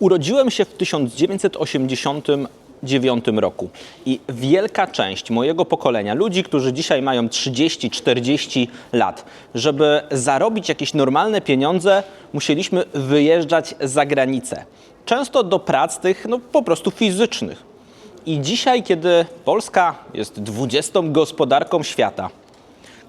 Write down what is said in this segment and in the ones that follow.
Urodziłem się w 1989 roku i wielka część mojego pokolenia, ludzi, którzy dzisiaj mają 30-40 lat, żeby zarobić jakieś normalne pieniądze, musieliśmy wyjeżdżać za granicę. Często do prac tych no, po prostu fizycznych. I dzisiaj, kiedy Polska jest 20 gospodarką świata,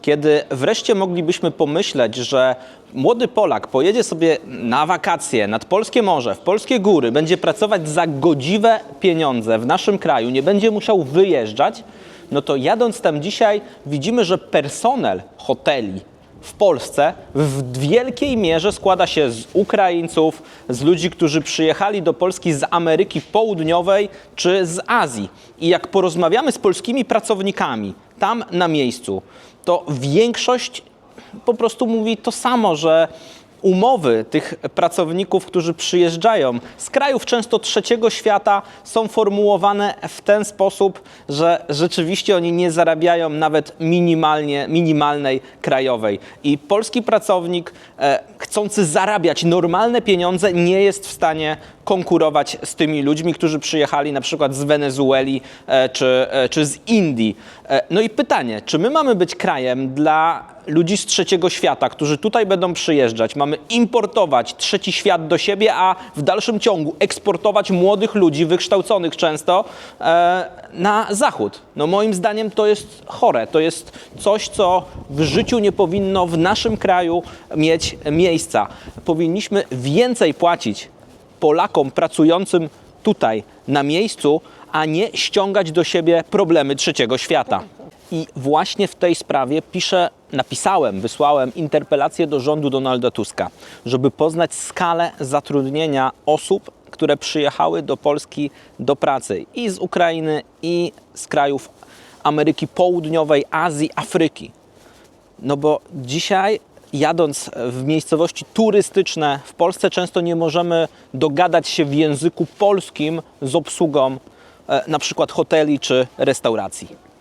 kiedy wreszcie moglibyśmy pomyśleć, że młody Polak pojedzie sobie na wakacje nad polskie morze, w polskie góry, będzie pracować za godziwe pieniądze w naszym kraju, nie będzie musiał wyjeżdżać, no to jadąc tam dzisiaj widzimy, że personel hoteli w Polsce w wielkiej mierze składa się z Ukraińców, z ludzi, którzy przyjechali do Polski z Ameryki Południowej czy z Azji. I jak porozmawiamy z polskimi pracownikami tam na miejscu, to większość po prostu mówi to samo, że umowy tych pracowników, którzy przyjeżdżają z krajów często trzeciego świata, są formułowane w ten sposób, że rzeczywiście oni nie zarabiają nawet minimalnie, minimalnej krajowej. I polski pracownik, e, chcący zarabiać normalne pieniądze, nie jest w stanie konkurować z tymi ludźmi, którzy przyjechali na przykład z Wenezueli e, czy, e, czy z Indii. E, no i pytanie, czy my mamy być krajem dla ludzi z trzeciego świata, którzy tutaj będą przyjeżdżać. Mamy importować trzeci świat do siebie, a w dalszym ciągu eksportować młodych ludzi, wykształconych często, na zachód. No moim zdaniem to jest chore. To jest coś, co w życiu nie powinno w naszym kraju mieć miejsca. Powinniśmy więcej płacić Polakom pracującym tutaj na miejscu, a nie ściągać do siebie problemy trzeciego świata. I właśnie w tej sprawie piszę, napisałem, wysłałem interpelację do rządu Donalda Tuska, żeby poznać skalę zatrudnienia osób, które przyjechały do Polski do pracy i z Ukrainy, i z krajów Ameryki Południowej, Azji, Afryki. No bo dzisiaj jadąc w miejscowości turystyczne w Polsce często nie możemy dogadać się w języku polskim z obsługą e, na przykład hoteli czy restauracji.